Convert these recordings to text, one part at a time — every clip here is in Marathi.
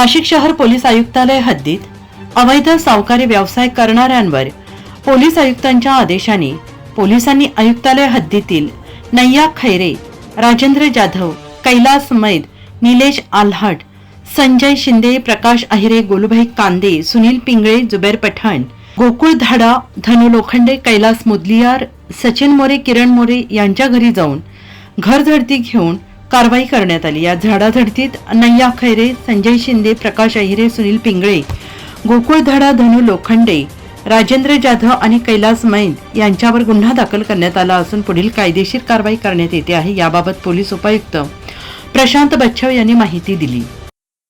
नाशिक शहर पोलीस आयुक्तालय हद्दीत अवैध सावकारी व्यवसाय करणाऱ्यांवर पोलीस आयुक्तांच्या आदेशाने पोलिसांनी आयुक्तालय हद्दीतील नय्या खैरे राजेंद्र जाधव कैलास मैद निलेश आल्हाट संजय शिंदे प्रकाश अहिरे गोलूभाई कांदे सुनील पिंगळे जुबेर पठाण गोकुळ धाडा धनु लोखंडे कैलास मुदलियार सचिन मोरे किरण मोरे यांच्या घरी जाऊन घर झडती घेऊन कारवाई करण्यात आली. या झाडाझडतीत नय्या खैरे संजय शिंदे प्रकाश अहिरे सुनील पिंगळे गोकुळ धडा धनु लोखंडे राजेंद्र जाधव आणि कैलास मैद यांच्यावर गुन्हा दाखल करण्यात आला असून पुढील कायदेशीर कारवाई करण्यात येते आहे याबाबत पोलीस उपायुक्त प्रशांत बच्छव यांनी माहिती दिली.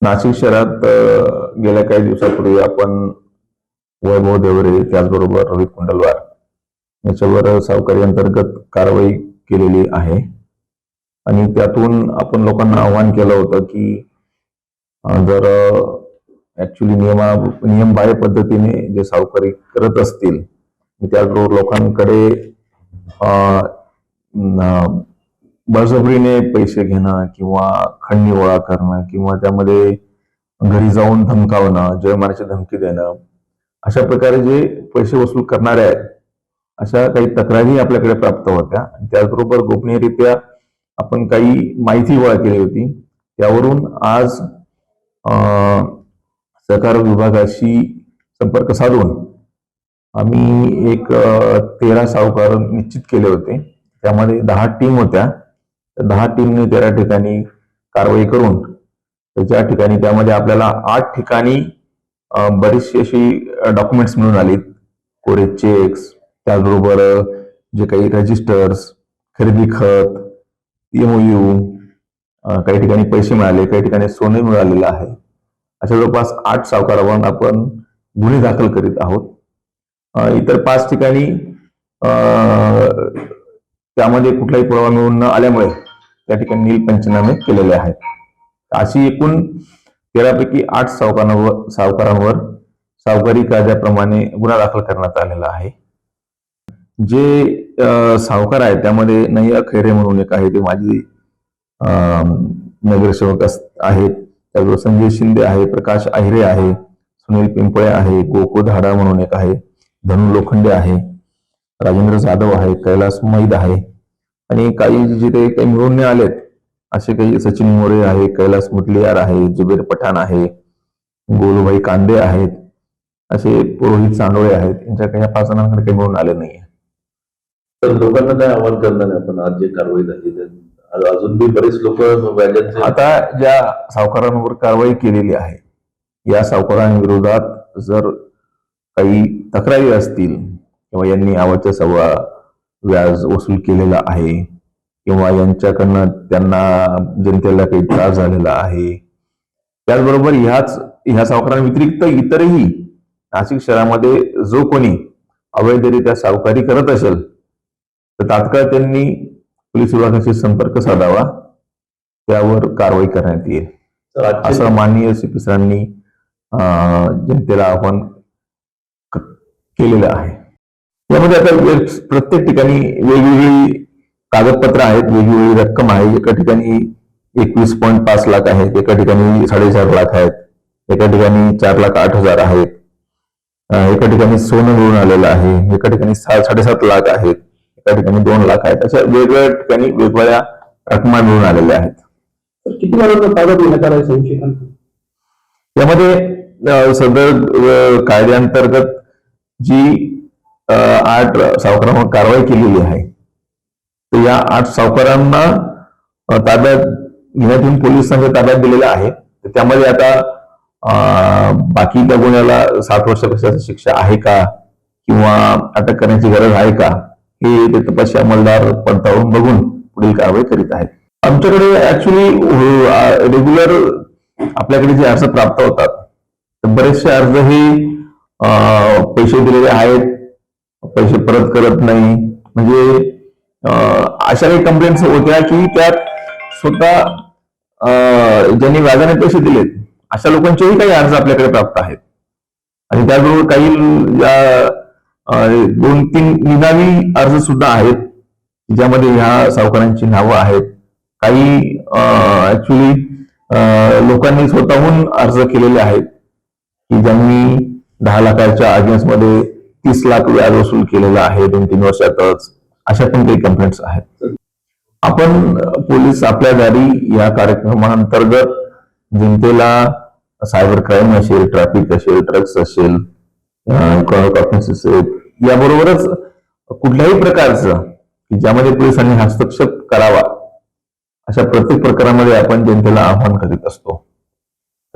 नाशिक शहरात गेल्या काही दिवसापूर्वी आपण वैभव देवरे त्याचबरोबर रोहित कुंडलवार याच्यावर सावकारी अंतर्गत कारवाई केलेली आहे. आणि त्यातून आपण लोकांना आव्हान केलं होतं की जर ऍक्च्युली नियमा नियमबाह्य पद्धतीने जे सावकारी करत असतील त्याचबरोबर लोकांकडे बळजबरीने पैसे घेणं किंवा खंडणी गोळा करणं किंवा त्यामध्ये घरी जाऊन धमकावणं जयमानाची धमकी देणं अशा प्रकारे जे पैसे वसूल करणारे आहेत अशा काही तक्रारी आपल्याकडे प्राप्त होत्या. त्याचबरोबर गोपनीयरित्या आपण काही माहिती गोळा केली होती. त्यावरून आज सहकार विभागाशी संपर्क साधून आम्ही एक तेरा सावकार निश्चित केले होते. त्यामध्ये दहा टीम होत्या. त्या दहा टीमने तेरा ठिकाणी कारवाई करून त्याच्या ठिकाणी त्यामध्ये आपल्याला आठ ठिकाणी बरीचशी अशी डॉक्युमेंट्स मिळून आलीत कोरे चेक्स त्याचबरोबर जे काही रजिस्टर्स खरेदी खत एमओयू काही ठिकाणी पैसे मिळाले काही ठिकाणी सोने मिळालेलं आहे. अशा जवळपास आठ सावकारावर आपण गुन्हे दाखल करीत आहोत. इतर पाच ठिकाणी त्यामध्ये कुठलाही पुरावा मिळून न आल्यामुळे त्या ठिकाणी नील पंचनामे केलेले आहेत. अशी एकूण तेरापैकी आठ सावकारांवर सावकारांवर सावकारी कायद्याप्रमाणे गुन्हा दाखल करण्यात आलेला आहे. जे सावकार आहेत त्यामध्ये नय्या खैरे म्हणून एक आहे ते माजी नगरसेवक अस- आहेत. त्याबरोबर संजय शिंदे आहे प्रकाश आहिरे आहे सुनील पिंपळे आहे गोको धाडा म्हणून एक आहे धनु लोखंडे आहे राजेंद्र जाधव आहे कैलास मैद आहे. आणि काही जिथे काही मिळून नाही आलेत असे काही सचिन मोरे आहे कैलास मुटलियार आहे जुबेर पठाण आहे गोलूभाई कांदे आहेत असे पुरोहित चांडोळे आहेत यांच्या काही पाच जणांकडे काही मिळून आले नाही तर लोकांना काय आव्हान करणार नाही आपण? आज जे कारवाई झाली तर अजून बी बरेच लोक आता ज्या सावकारांवर कारवाई केलेली आहे या सावकारांविरोधात जर काही तक्रारी असतील किंवा यांनी आवाच्या सव्वा व्याज वसूल केलेला आहे किंवा यांच्याकडनं त्यांना जनतेला काही त्रास झालेला आहे त्याचबरोबर ह्याच ह्या सावकारांव्यतिरिक्त इतरही नाशिक शहरामध्ये जो कोणी अवैधरित्या सावकारी करत असेल तर तात्काळ त्यांनी पोलीस विभागाशी संपर्क साधावा. त्यावर कारवाई करण्यात येईल. असं माननीय सीपी सरांनी अं, जनतेला आव्हान केलेलं आहे. यामध्ये आता प्रत्येक ठिकाणी वेगवेगळी कागदपत्र आहेत वेगवेगळी रक्कम आहे. एका ठिकाणी एकवीस पॉईंट पाच लाख आहेत एका ठिकाणी साडेचार लाख आहेत एका ठिकाणी चार लाख आठ हजार आहेत एका ठिकाणी सोनं मिळून आलेलं आहे एका ठिकाणी सा- साडेसात लाख आहेत. एका ठिकाणी दोन लाख आहेत. अशा वेगवेगळ्या ठिकाणी वेगवेगळ्या रकमा मिळून आलेल्या आहेत. तर किती यामध्ये सदर अ, कायद्याअंतर्गत जी आठ सावकारांवर कारवाई केलेली आहे तर या आठ सावकारांना ताब्यात घेण्यात येऊन पोलिसांच्या ताब्यात दिलेलं आहे. तर त्यामध्ये आता बाकी त्या गुन्ह्याला सात वर्षापेक्षा शिक्षा आहे का? किंवा अटक करण्याची गरज आहे का? हे ते तपासी अंमलदार पडताळून बघून पुढील कारवाई करीत आहेत. आमच्याकडे ऍक्च्युली रेग्युलर आपल्याकडे जे अर्ज प्राप्त होतात तर बरेचसे अर्ज हे पैसे दिलेले आहेत. पैसे परत करत नाही. म्हणजे अशा काही कंप्लेंट्स होत्या की त्यात स्वतः ज्यांनी व्याजाने पैसे दिलेत अशा लोकांचेही काही अर्ज आपल्याकडे प्राप्त आहेत. आणि त्याचबरोबर काही ज्या दोन तीन निनावी अर्ज सुद्धा आहेत ज्यामध्ये ह्या सावकारांची नावं आहेत. काही ऍक्च्युली लोकांनी स्वतःहून अर्ज केलेले आहेत की ज्यांनी दहा लाखाच्या अगेन्स्टमध्ये तीस लाख व्याज वसूल केलेलं आहे दोन तीन वर्षातच अशा पण काही कंप्लेंट्स आहेत. आपण पोलीस आपल्या दारी या कार्यक्रमाअंतर्गत जनतेला सायबर क्राईम असेल ट्रॅफिक असेल ड्रग्स असेल इकॉनॉमिक ऑफेन्स असेल याबरोबरच कुठल्याही प्रकारचं की ज्यामध्ये पोलिसांनी हस्तक्षेप करावा अशा प्रत्येक प्रकारामध्ये आपण जनतेला आव्हान करीत असतो.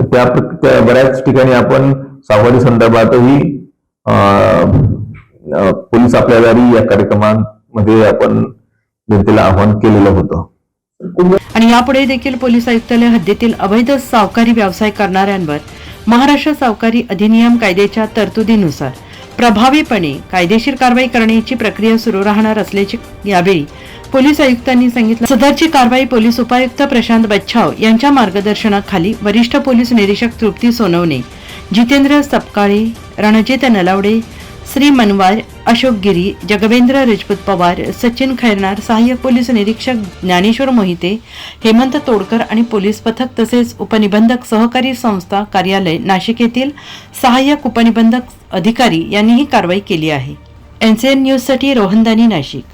तर त्या बऱ्याच ठिकाणी आपण सावकारी संदर्भातही अं, पोलीस आपल्या दारी या कार्यक्रमांमध्ये आपण जनतेला आव्हान केलेलं होतं. आणि यापुढे देखील पोलीस आयुक्तालय हद्दीतील अवैध सावकारी व्यवसाय करणाऱ्यांवर महाराष्ट्र सावकारी अधिनियम कायद्याच्या तरतुदीनुसार प्रभावीपणे कायदेशीर कारवाई करण्याची प्रक्रिया सुरू राहणार असल्याचे यावेळी पोलीस आयुक्तांनी सांगितलं. सदरची कारवाई पोलीस उपायुक्त प्रशांत बच्छाव यांच्या मार्गदर्शनाखाली वरिष्ठ पोलीस निरीक्षक तृप्ती सोनवणे जितेंद्र सपकाळे रणजित नलावडे श्री मनवार अशोक गिरी जगवेंद्र राजपूत पवार सचिन खैरनार सहाय्यक पोलीस निरीक्षक ज्ञानेश्वर मोहिते हेमंत तोडकर आणि पोलीस पथक तसेच उपनिबंधक सहकारी संस्था कार्यालय नाशिक येथील सहाय्यक उपनिबंधक अधिकारी यांनी ही कारवाई केली आहे. एनसीएन न्यूजसाठी रोहनदानी नाशिक.